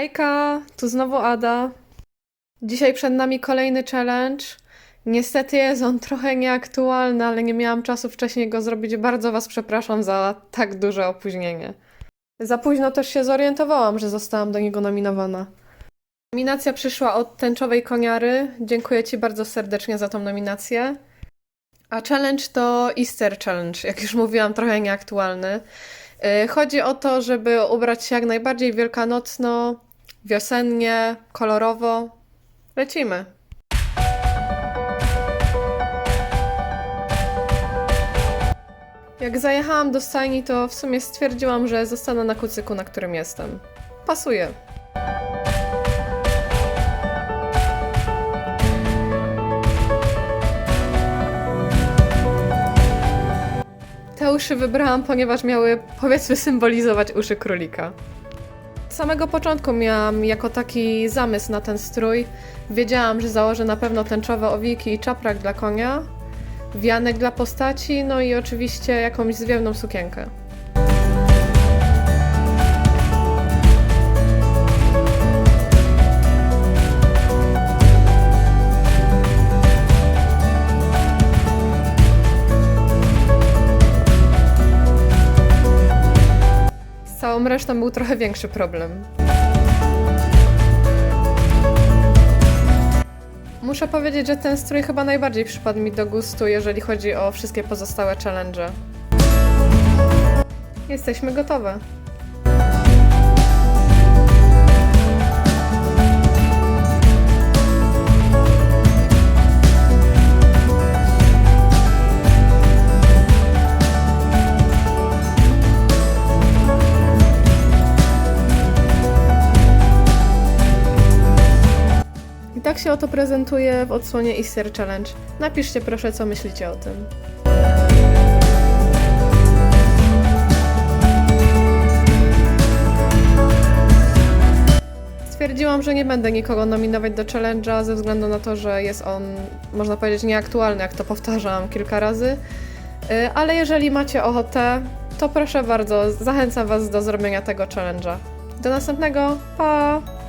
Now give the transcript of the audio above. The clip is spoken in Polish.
Hejka, tu znowu Ada. Dzisiaj przed nami kolejny challenge. Niestety jest on trochę nieaktualny, ale nie miałam czasu wcześniej go zrobić. Bardzo Was przepraszam za tak duże opóźnienie. Za późno też się zorientowałam, że zostałam do niego nominowana. Nominacja przyszła od tęczowej koniary. Dziękuję Ci bardzo serdecznie za tą nominację. A challenge to Easter Challenge, jak już mówiłam, trochę nieaktualny. Yy, Chodzi o to, żeby ubrać się jak najbardziej wielkanocno, wiosennie, kolorowo. Lecimy. Jak zajechałam do stajni, to w sumie stwierdziłam, że zostanę na kucyku, na którym jestem. Pasuje. Te uszy wybrałam, ponieważ miały, powiedzmy, symbolizować uszy królika. Z samego początku miałam jako taki zamysł na ten strój. Wiedziałam, że założę na pewno tęczowe owiki i czaprak dla konia, wianek dla postaci, no i oczywiście jakąś zwiewną sukienkę. Całą resztą był trochę większy problem. Muszę powiedzieć, że ten strój chyba najbardziej przypadł mi do gustu, jeżeli chodzi o wszystkie pozostałe challenge. Jesteśmy gotowe. Tak się oto prezentuje w odsłonie Easter Challenge. Napiszcie proszę, co myślicie o tym. Stwierdziłam, że nie będę nikogo nominować do challenge'a ze względu na to, że jest on, można powiedzieć, nieaktualny, jak to powtarzam kilka razy. Y, Ale jeżeli macie ochotę, to proszę bardzo, zachęcam Was do zrobienia tego challenge'a. Do następnego, pa!